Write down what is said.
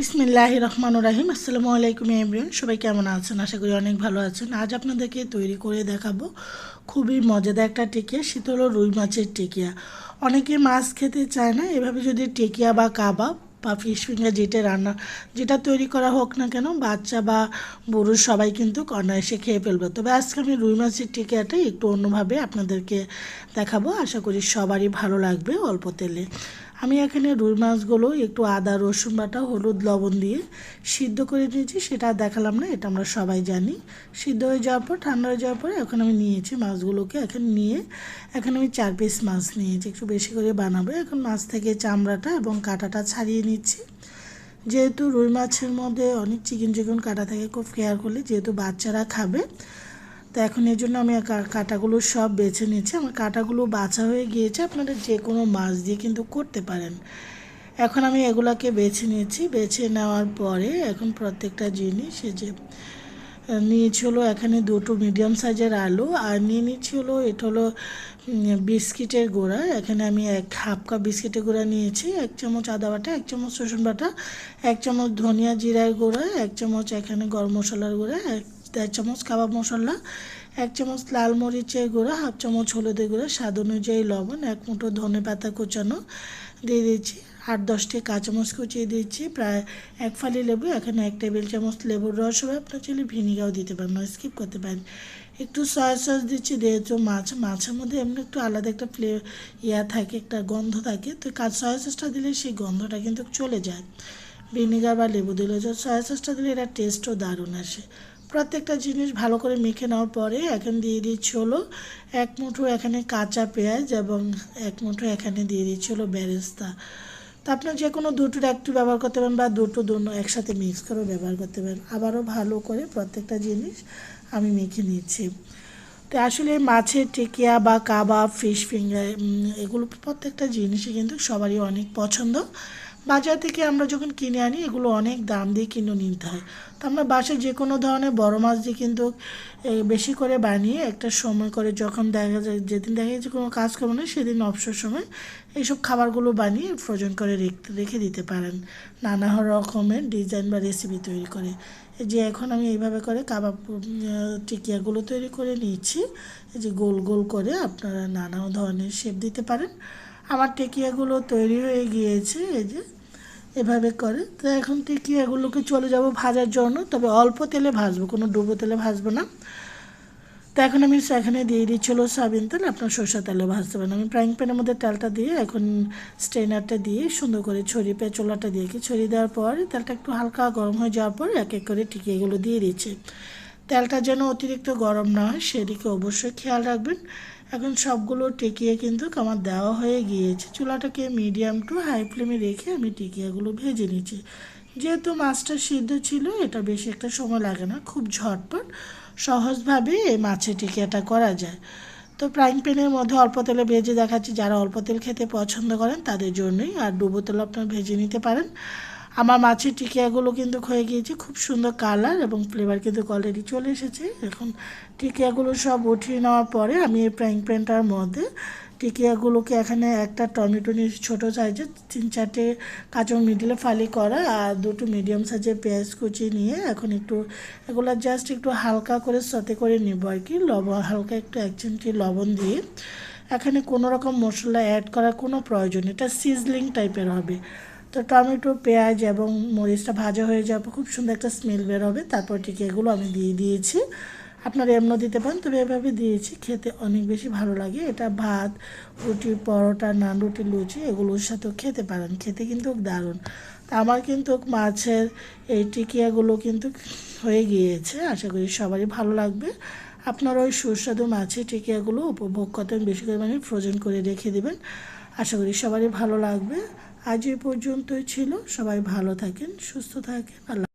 বিসমিল্লাহ রহমান রাহিম। আসসালামু আলাইকুম এমরিয়ন সবাই কেমন আছেন? আশা করি অনেক ভালো আছেন। আজ আপনাদেরকে তৈরি করে দেখাবো খুবই মজাদার একটা টিকিয়া, শীতল ও রুই মাছের টিকিয়া। অনেকে মাছ খেতে চায় না, এভাবে যদি টিকিয়া বা কাবাব বা ফিশ ফিঙ্গার যেটা রান্না, যেটা তৈরি করা হোক না কেন, বাচ্চা বা বুড়ো সবাই কিন্তু অনায়াসে খেয়ে ফেলবে। তবে আজকে আমি রুই মাছের টিকিয়াটা একটু অন্যভাবে আপনাদেরকে দেখাবো। আশা করি সবারই ভালো লাগবে অল্প তেলে। আমি এখানে রুই মাছগুলো, একটু আদা, রসুন বাটা, হলুদ, লবণ দিয়ে সিদ্ধ করে নিয়েছি। সেটা দেখালাম না, এটা আমরা সবাই জানি। সিদ্ধ হয়ে যাওয়ার পর, ঠান্ডা হয়ে যাওয়ার পর এখন আমি নিয়েছি মাছগুলোকে। এখন নিয়ে, এখন আমি চার পিস মাছ নিয়েছি। একটু বেশি করে বানাবো। এখন মাছ থেকে চামড়াটা এবং কাঁটাটা ছাড়িয়ে নিচ্ছি। যেহেতু রুই মাছের মধ্যে অনেক চিকেন চিকেন কাটা থাকে, খুব কেয়ার করলে যেহেতু বাচ্চারা খাবে তো এখন এই জন্য আমি কাঁটাগুলো সব বেছে নিয়েছি। আমার কাঁটাগুলো বাছা হয়ে গিয়েছে, আপনারা যে কোনো মাছ দিয়ে কিন্তু করতে পারেন। এখন আমি এগুলাকে বেছে নিয়েছি। বেছে নেওয়ার পরে এখন প্রত্যেকটা জিনিস যে নিয়েছি হলো এখানে দুটো মিডিয়াম সাইজের আলু, আর নিয়ে নিচ্ছি হলো এটা হলো বিস্কিটের গুঁড়া। এখানে আমি এক হাফ কাপ বিস্কিটের গুঁড়া নিয়েছি, এক চামচ আদা বাটা, এক চামচ রসুন বাটা, এক চামচ ধনিয়া জিরার গুঁড়া, এক চামচ এখানে গরম মশলার গুঁড়া, এক দেড় চামচ কাবাব মশলা, এক চামচ লাল মরিচের গুঁড়া, হাফ চামচ হলুদের গুঁড়া, স্বাদ অনুযায়ী লবণ, এক মুঠো ধনে পাতা কুচানো দিয়ে দিচ্ছি আট দশটি কাঁচামচ কুচিয়ে দিচ্ছি প্রায় এক ফালি লেবু, এখানে এক টেবিল চামচ লেবুর রস হবে, আপনার চাইলে ভিনিগাও দিতে পারেন নয় স্কিপ করতে পারেন। একটু সয়া সস দিচ্ছি, যেহেতু মাছ, মাছের মধ্যে এমনি একটু আলাদা একটা ফ্লে ইয়া থাকে, একটা গন্ধ থাকে, তো কাজ সয়া সসটা দিলে সেই গন্ধটা কিন্তু চলে যায়। ভিনিগার বা লেবু দিলে সয়া সসটা দিলে এটা টেস্টও দারুণ আসে। প্রত্যেকটা জিনিস ভালো করে মেখে নেওয়ার পরে এখন দিয়ে দিচ্ছি হলো এক মুঠো এখানে কাঁচা পেঁয়াজ এবং এক মুঠো এখানে দিয়ে দিচ্ছি হলো বেরেস্তা। তো আপনার যে কোনো দুটোর একটু ব্যবহার করতে পারেন বা দুটো দুটো একসাথে মিক্স করেও ব্যবহার করতে পারেন। আবারও ভালো করে প্রত্যেকটা জিনিস আমি মেখে নিচ্ছি। তো আসলে মাছের টিকিয়া বা কাবাব ফিশ ফিঙ্গার এগুলো প্রত্যেকটা জিনিসই কিন্তু সবারই অনেক পছন্দ। বাজার থেকে আমরা যখন কিনে আনি, এগুলো অনেক দাম দিয়ে কিনে নিতে হয়। তো আমরা বাসায় যে কোনো ধরনের বড় মাছ দিয়ে কিন্তু বেশি করে বানিয়ে একটা সময় করে যখন দেখা যায়, যেদিন দেখা যায় যে কোনো কাজ করব না, সেদিন অবসর সময় এইসব খাবারগুলো বানিয়ে ফ্রোজন করে রেখে দিতে পারেন। নানা রকমের ডিজাইন বা রেসিপি তৈরি করে। এই যে এখন আমি এইভাবে করে কাবাব টিকিয়াগুলো তৈরি করে নিয়েছি। এই যে গোল গোল করে আপনারা নানা ধরনের শেপ দিতে পারেন। আমার টিকিয়াগুলো তৈরি হয়ে গিয়েছে, এই যে, এভাবে করে। তো এখন টিকিয়াগুলোকে চলে যাব ভাজার জন্য, তবে অল্প তেলে ভাজবো, কোনো ডুবো তেলে ভাজবো না। তো এখন আমি সেখানে দিয়ে দিচ্ছিল সয়াবিন তেল, আপনার সরষা তেলে ভাজতে পারেন। আমি ফ্রাইং প্যানের মধ্যে তেলটা দিয়ে এখন স্ট্রেনারটা দিয়ে সুন্দর করে ছড়িয়ে, পেঁচোলাটা দিয়ে, ছড়িয়ে দেওয়ার পর তেলটা একটু হালকা গরম হয়ে যাওয়ার পর এক এক করে টিকিয়েগুলো দিয়ে দিচ্ছি। তেলটা যেন অতিরিক্ত গরম না হয়, সেদিকে অবশ্যই খেয়াল রাখবেন। এখন সবগুলো টিকিয়ে কিন্তু আমার দেওয়া হয়ে গিয়েছে। চুলাটাকে মিডিয়াম টু হাই ফ্লেমে রেখে আমি টিকিয়াগুলো ভেজে নিচ্ছি। যেহেতু মাছটা সিদ্ধ ছিল, এটা বেশি একটা সময় লাগে না, খুব ঝটপট সহজভাবে এই মাছের টিকিয়াটা করা যায়। তো ফ্রাইং প্যানের মধ্যে অল্প তেলে ভেজে দেখাচ্ছি। যারা অল্প তেল খেতে পছন্দ করেন, তাদের জন্যই আর ডুবো তেল আপনারা ভেজে নিতে পারেন। আমার মাছের টিকিয়াগুলো কিন্তু হয়ে গিয়েছে, খুব সুন্দর কালার এবং ফ্লেভার কিন্তু অলরেডি চলে এসেছে এখন টিকিয়াগুলো সব উঠিয়ে নেওয়ার পরে আমি এই ফ্রাইং প্যানটার মধ্যে টিকিয়াগুলোকে এখানে একটা টমেটো নিয়ে ছোটো সাইজের তিন চারটে কাঁচা মিডিলে ফালি করা আর দুটো মিডিয়াম সাইজের পেঁয়াজ কুচি নিয়ে এখন একটু এগুলো জাস্ট একটু হালকা করে সতে করে নেব আর কি, লবণ, হালকা একটু এক চিমটি লবণ দিয়ে এখানে কোনো রকম মশলা অ্যাড করার কোনো প্রয়োজন। এটা সিজলিং টাইপের হবে তো টমেটো, পেঁয়াজ এবং মরিচটা ভাজা হয়ে যাবে খুব সুন্দর একটা স্মেল বের হবে তারপর ঠিক এগুলো আমি দিয়ে দিয়েছি। আপনারা এমনও দিতে পারেন, তবে এভাবে দিয়েছি, খেতে অনেক বেশি ভালো লাগে। এটা ভাত, রুটি, পরোটা, নান, রুটি, লুচি, এগুলোর সাথেও খেতে পারেন। খেতে কিন্তু দারুণ। তা আমার কিন্তু মাছের এই টিকিয়াগুলো কিন্তু হয়ে গিয়েছে। আশা করি সবারই ভালো লাগবে। আপনারা ওই সুস্বাদু মাছের টিকিয়াগুলো উপভোগ করতেন বেশি করে মানে ফ্রোজেন করে রেখে দেবেন। আশা করি সবারই ভালো লাগবে। আজ এ পর্যন্তই ছিল। সবাই ভালো থাকেন সুস্থ থাকেন। আল্লাহ